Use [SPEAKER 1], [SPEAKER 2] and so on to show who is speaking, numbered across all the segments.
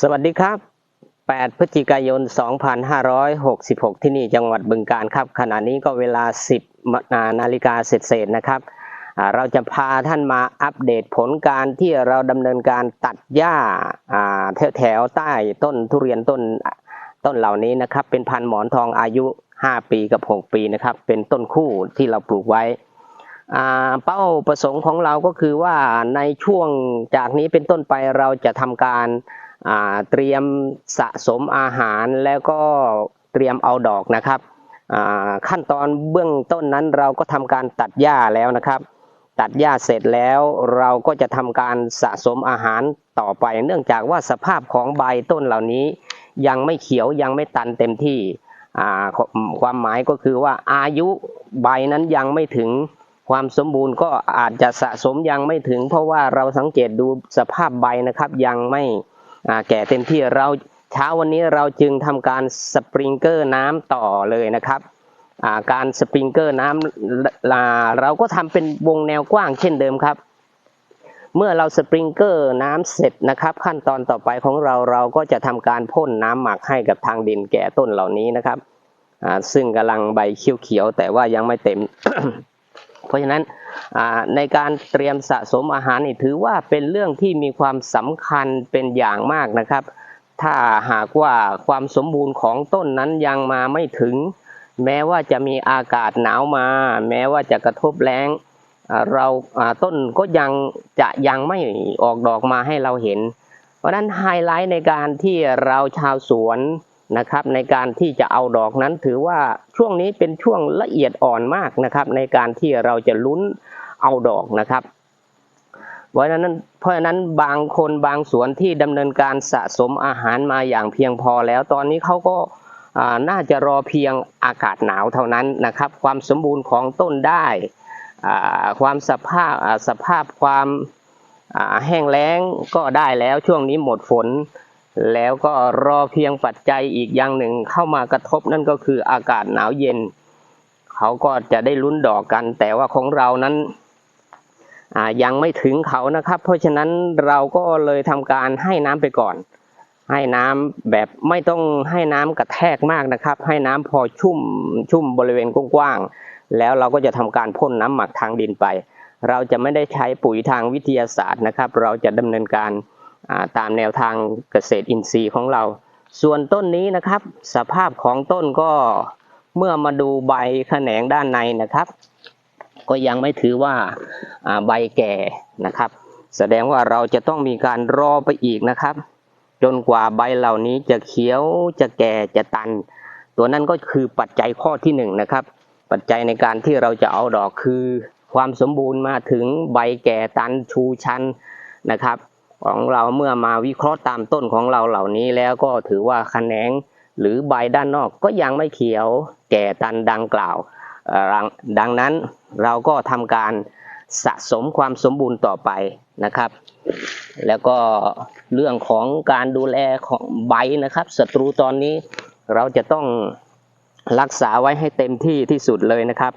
[SPEAKER 1] สวัสดีครับ 8 พฤศจิกายน 2566 ที่นี่จังหวัดบึงการครับ ขณะนี้ก็เวลา 10นานาฬิกาเศษๆนะครับ เราจะพาท่านมาอัปเดตผลการที่เราดำเนินการตัดหญ้าแถวๆใต้ต้นทุเรียนต้นต้นเหล่านี้นะครับ เป็นพันหมอนทองอายุ 5 ปีกับ 6 ปีนะครับ เป็นต้นคู่ที่เราปลูกไว้เป้าประสงค์ของเราก็คือว่าในช่วงจากนี้เป็นต้นไปเราจะทำการอ เตรียมสะสมอาหารแล้วก็เตรียมเอาดอกนะครับขั้นตอนเบื้องต้นนั้นเราก็ทำการตัดหญ้าแล้วนะครับ ตัดหญ้าเสร็จแล้วเราก็จะทำการสะสมอาหารต่อไป เนื่องจากว่าสภาพของใบต้นเหล่านี้ ยังไม่เขียวยังไม่ตันเต็มที่ความหมายก็คือว่าอายุใบนั้นยังไม่ถึงความสมบูรณ์ก็อาจจะสะสมยังไม่ถึง เพราะว่าเราสังเกตดูสภาพใบนะครับยังไม่ แก่เต็มที่เราเช้าวันนี้เราจึงทำการสปริงเกอร์น้ำต่อเลยนะครับาการสปริงเกอร์น้ำลาเราก็ทำเป็นวงแนวกว้างเช่นเดิมครับ เมื่อเราสปริงเกอร์น้ำเสร็จนะครับ ขั้นตอนต่อไปของเราเราก็จะทำการพ่นน้ำหมักให้กับทางดินแก่ต้นเหล่านี้นะครับซึ่งกำลังใบเขียวๆแต่ว่ายังไม่เต็ม เพราะฉะนั้นในการเตรียมสะสมอาหารนี่ถือว่าเป็นเรื่องที่มีความสำคัญเป็นอย่างมากนะครับ ถ้าหากว่าความสมบูรณ์ของต้นนั้นยังมาไม่ถึง แม้ว่าจะมีอากาศหนาวมา แม้ว่าจะกระทบแล้งเราอ่าต้นก็ยังจะยังไม่ออกดอกมาให้เราเห็น เพราะฉะนั้นไฮไลท์ในการที่เราชาวสวน นะครับในการที่จะเอาดอกนั้นถือว่าช่วงนี้เป็นช่วงละเอียดอ่อนมากนะครับ ในการที่เราจะลุ้นเอาดอกนะครับเพราะนั้นเพราะฉะนั้นบางคนบางสวนที่ดำเนินการสะสมอาหารมาอย่างเพียงพอแล้ว ตอนนี้เขาก็น่าจะรอเพียงอากาศหนาวเท่านั้นนะครับ ความสมบูรณ์ของต้นได้ความสภาพสภาพความแห้งแล้งก็ได้แล้วช่วงนี้หมดฝน แล้วก็รอเพียงปัจจัยอีกอย่างหนึ่งเข้ามากระทบนั่นก็คืออากาศหนาวเย็น เขาก็จะได้ลุ้นดอกกัน แต่ว่าของเรานั้นยังไม่ถึงเขานะครับ เพราะฉะนั้นเราก็เลยทำการให้น้ำไปก่อน ให้น้ำแบบไม่ต้องให้น้ำกระแทกมากนะครับ ให้น้ำพอชุ่มชุ่มบริเวณกว้างๆแล้วเราก็จะทำการพ่นน้ำหมักทางดินไป เราจะไม่ได้ใช้ปุ๋ยทางวิทยาศาสตร์นะครับ เราจะดำเนินการ ตามแนวทางเกษตรอินทรีย์ของเรา ส่วนต้นนี้นะครับ สภาพของต้นก็เมื่อมาดูใบแขนงด้านในนะครับ ก็ยังไม่ถือว่าใบแก่นะครับ แสดงว่าเราจะต้องมีการรอไปอีกนะครับ จนกว่าใบเหล่านี้จะเขียวจะแก่จะตัน ตัวนั้นก็คือปัจจัยข้อที่หนึ่งนะครับ ปัจจัยในการที่เราจะเอาดอกคือ ความสมบูรณ์มาถึงใบแก่ตันชูชันนะครับ ของเราเมื่อมาวิเคราะห์ตามต้นของเราเหล่านี้แล้วก็ถือว่าแขนงหรือใบด้านนอกก็ยังไม่เขียวแก่ตันดังกล่าว ดังนั้นเราก็ทำการสะสมความสมบูรณ์ต่อไปนะครับ แล้วก็เรื่องของการดูแลของใบนะครับศัตรูตอนนี้เราจะต้องรักษาไว้ให้เต็มที่ที่สุดเลยนะครับ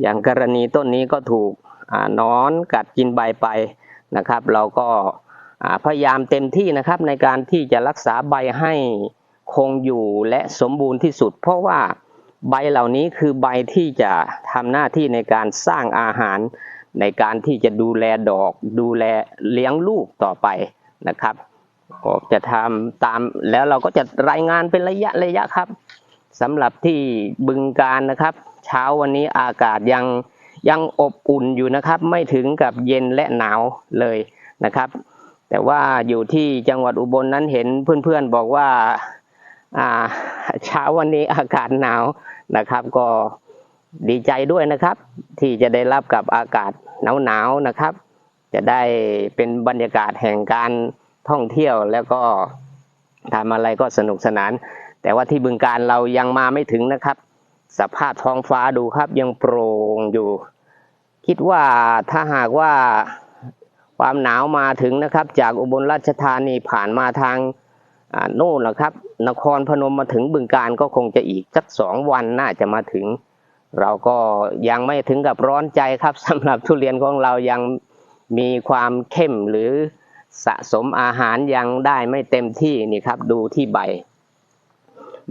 [SPEAKER 1] อย่างกรณีต้นนี้ก็ถูกอนอนกัดกินใบไปนะครับ เราก็ พยายามเต็มที่นะครับในการที่จะรักษาใบให้คงอยู่และสมบูรณ์ที่สุด เพราะว่าใบเหล่านี้คือใบที่จะทำหน้าที่ในการสร้างอาหาร ในการที่จะดูแลดอก ดูแลเลี้ยงลูกต่อไปนะครับก็จะทำตามแล้วเราก็จะรายงานเป็นระยะระยะครับสำหรับที่บึงการนะครับ เช้าวันนี้อากาศยังยังอบอุ่นอยู่นะครับ ไม่ถึงกับเย็นและหนาวเลยนะครับ แต่ว่าอยู่ที่จังหวัดอุบลนั้นเห็นเพื่อนๆบอกว่าอ่าเช้าวันนี้อากาศหนาวนะครับ ก็ดีใจด้วยนะครับ ที่จะได้รับกับอากาศหนาวๆนะครับ จะได้เป็นบรรยากาศแห่งการท่องเที่ยวแล้วก็ทำอะไรก็สนุกสนาน แต่ว่าที่บึงการเรายังมาไม่ถึงนะครับ สภาพท้องฟ้าดูครับยังโปร่งอยู่ คิดว่าถ้าหากว่า ความหนาวมาถึงนะครับ จากอุบลราชธานีผ่านมาทางโน่นนะครับ นครพนมมาถึงบึงการก็คงจะอีกสักสองวันน่าจะมาถึง เราก็ยังไม่ถึงกับร้อนใจครับสำหรับทุเรียนของเรายังมีความเข้มหรือสะสมอาหารยังได้ไม่เต็มที่นี่ครับ ดูที่ใบ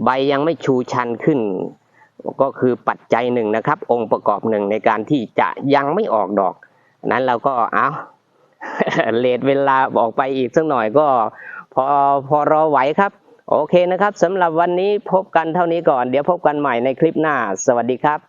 [SPEAKER 1] ใบยังไม่ชูชันขึ้น ก็คือปัจจัยหนึ่งนะครับ องค์ประกอบหนึ่งในการที่จะยังไม่ออกดอก นั้นเราก็เอา เลทเวลาบอกไปอีกสักหน่อยก็ พอพอรอไหวครับ โอเคนะครับสำหรับวันนี้พบกันเท่านี้ก่อน เดี๋ยวพบกันใหม่ในคลิปหน้า สวัสดีครับ